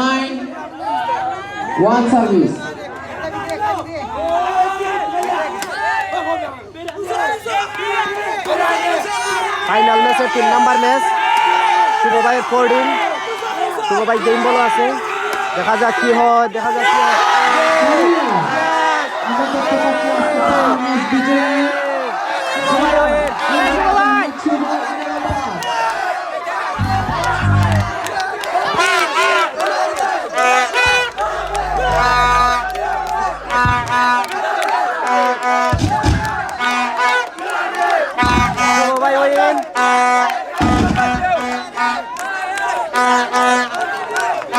nine, one service. Final ম্যাচে তিন number match শুভ ভাইয়ের ফোরডিন শুভ ভাই গেম বলো আছে। দেখা যাক কি হয় দেখা যাক কি হয়।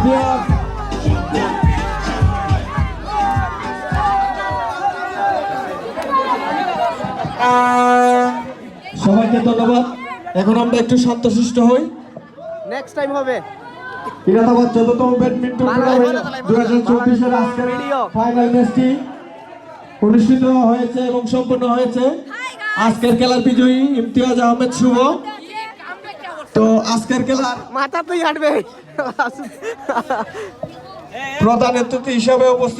চ্যাম্পিয়ন সবাইকে ধন্যবাদ। এখন আমরা একটু শান্তশিষ্ট হই। নেক্সট টাইম হবে। ইরাদাবাদ চোদ্দতম ব্যাডমিন্টন টুর্নামেন্ট দু হাজার চব্বিশের আজকের ফাইনাল ম্যাচটি অনুষ্ঠিত হয়েছে এবং সম্পন্ন হয়েছে। আজকের খেলার বিজয়ী ইমতিয়াজ আহমেদ শুভ। তো আজকের খেলার মাথা তুই হাঁটবে। প্রধান অতিথি হিসাবে উপস্থিত